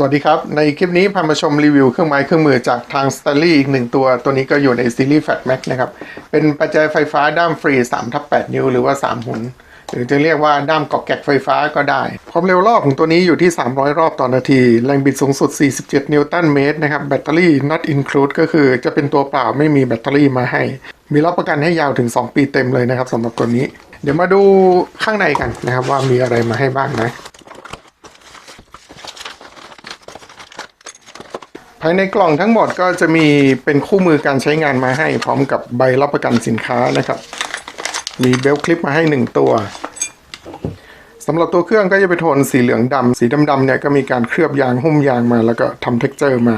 สวัสดีครับ ในคลิปนี้พามาชมรีวิวเครื่องไม้เครื่องมือจากทาง s t a n l e y อีกหนึ่งตัว ตัวนี้ก็อยู่ในซีรีส์ Fat Max นะครับ เป็นปัจจัยไฟฟ้าด้ามฟรี3ทับ8นิ้วหรือว่า 3 หุนหรือจะเรียกว่าด้ามกอกแกกไฟฟ้าก็ได้ ความเร็วรอบของตัวนี้อยู่ที่ 300 รอบต่อนาที แรงบิดสูงสุด 47 นิวตันเมตรนะครับ แบตเตอรี่ not include ก็คือจะเป็นตัวเปล่าไม่มีแบตเตอรี่มาให้ มีรับประกันให้ยาวถึง 2 ปีเต็มเลยนะครับสำหรับตัวนี้ เดี๋ยวมาดูข้างในกันนะครับว่ามีอะไรมาให้บ้างนะ ภายในกล่องทั้งหมดก็จะมีเป็นคู่มือการใช้งานมาให้ พร้อมกับใบรับประกันสินค้านะครับ มีเบลต์คลิปมาให้หนึ่งตัวสำหรับตัวเครื่องก็จะเป็นโทนสีเหลืองดำสีดำๆเนี่ยก็มีการเคลือบยางหุ้มยางมา แล้วก็ทำเท็กเจอร์มา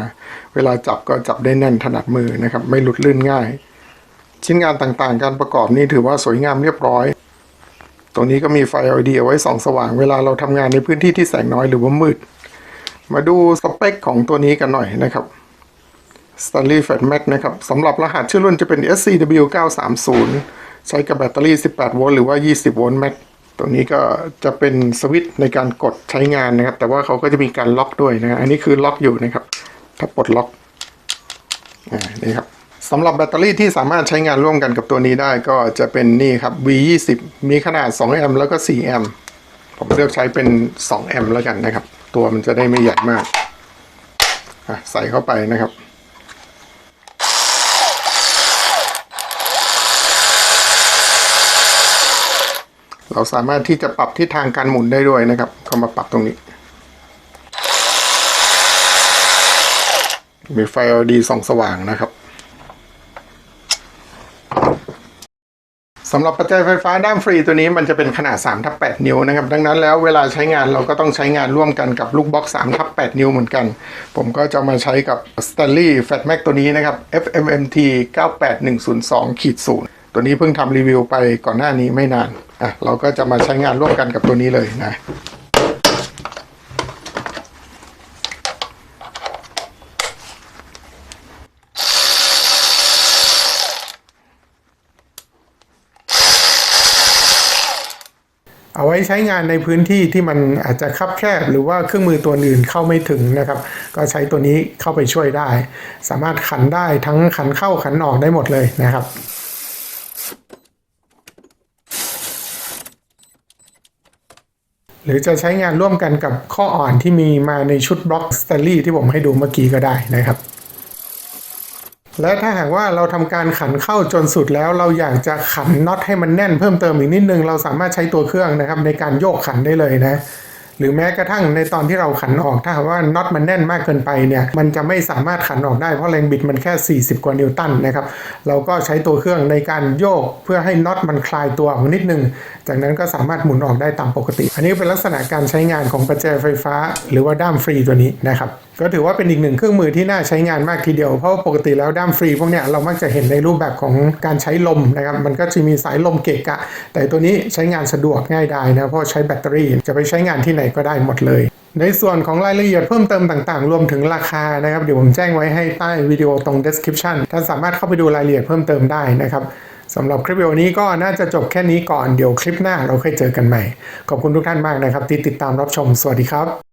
เวลาจับก็จับได้แน่นถนัดมือนะครับ ไม่หลุดลื่นง่าย ชิ้นงานต่างๆ การประกอบนี่ถือว่าสวยงามเรียบร้อย ตัวนี้ก็มีไฟ LED เอาไว้ส่องสว่าง เวลาเราทำงานในพื้นที่ที่แสงน้อยหรือว่ามืด มาดูสเปคของตัวนี้กันหน่อยนะครับ Stanley Fat Max นะครับสำหรับรหัสชื่อรุ่นจะเป็น SCW 930 ใช้กับแบตเตอรี่ 18 โวลต์หรือว่า 20 โวลต์ Max ตัวนี้ก็จะเป็นสวิตช์ในการกดใช้งานนะครับ แต่ว่าเขาก็จะมีการล็อกด้วยนะอันนี้คือล็อกอยู่นะครับ ถ้าปลดล็อกอ่านี่ครับสำหรับแบตเตอรี่ที่สามารถใช้งานร่วมกันกับตัวนี้ได้ก็จะเป็นนี่ครับ V20 มีขนาด2แอมป์แล้วก็4แอมป์ผมเลือกใช้เป็น2แอมป์แล้วกันนะครับ ตัวมันจะได้ไม่ใหญ่มากใส่เข้าไปนะครับเราสามารถที่จะปรับทิศทางการหมุนได้ด้วยนะครับเขามาปรับตรงนี้ มีไฟ LED ส่องสว่างนะครับ สำหรับปัจจัยไฟฟ้าด้ามฟรีตัวนี้มันจะเป็นขนาด3ทับ8นิ้วนะครับ ดังนั้นแล้วเวลาใช้งานเราก็ต้องใช้งานร่วมกันกับลูกบล็อก3ทับ8นิ้วเหมือนกัน ผมก็จะมาใช้กับ Stanley Fat Mac ตัวนี้นะครับ FMMT 98102ขีด0ตัวนี้เพิ่งทำรีวิวไปก่อนหน้านี้ไม่นานอะเราก็จะมาใช้งานร่วมกันกับตัวนี้เลยนะ เอาไว้ใช้งานในพื้นที่ที่มันอาจจะคับแคบ หรือว่าเครื่องมือตัวอื่นเข้าไม่ถึงนะครับ ก็ใช้ตัวนี้เข้าไปช่วยได้ สามารถขันได้ทั้งขันเข้าขันออกได้หมดเลยนะครับหรือจะใช้งานร่วมกันกับข้ออ่อนที่มีมาในชุดบล็อกสเตลลี่ที่ผมให้ดูเมื่อกี้ก็ได้นะครับ และถ้าหากว่าเราทำการขันเข้าจนสุดแล้ว เราอยากจะขันน็อตให้มันแน่นเพิ่มเติมอีกนิดนึง เราสามารถใช้ตัวเครื่องนะครับ ในการโยกขันได้เลยนะ หรือแม้กระทั่งในตอนที่เราขันออกถ้าหากว่าน็อตมันแน่นมากเกินไปเนี่ยมันจะไม่สามารถขันออกได้เพราะแรงบิดมันแค่ 40 กว่านิวตันนะครับเราก็ใช้ตัวเครื่องในการโยกเพื่อให้น็อตมันคลายตัวออกนิดนึง จากนั้นก็สามารถหมุนออกได้ตามปกติ อันนี้เป็นลักษณะการใช้งานของประแจไฟฟ้า หรือว่าด้ามฟรีตัวนี้นะครับ ก็ถือว่าเป็นอีกหนึ่งเครื่องมือที่น่าใช้งานมากทีเดียว เพราะว่าปกติแล้วด้ามฟรีพวกเนี้ยเรามักจะเห็นในรูปแบบของการใช้ลมนะครับ มันก็จะมีสายลมเกะกะ แต่ตัวนี้ใช้งานสะดวกง่ายดายนะ เพราะใช้แบตเตอรี่จะไปใช้งานที่ไหนก็ได้หมดเลยในส่วนของรายละเอียดเพิ่มเติมต่างๆ รวมถึงราคานะครับ เดี๋ยวผมแจ้งไว้ให้ใต้วิดีโอตรง description ท่านสามารถเข้าไปดูรายละเอียดเพิ่มเติมได้นะครับสำหรับคลิปวิดีโอนี้ก็น่าจะจบแค่นี้ก่อน เดี๋ยวคลิปหน้าเราค่อยเจอกันใหม่ ขอบคุณทุกท่านมากนะครับ ที่ติดตามรับชม สวัสดีครับ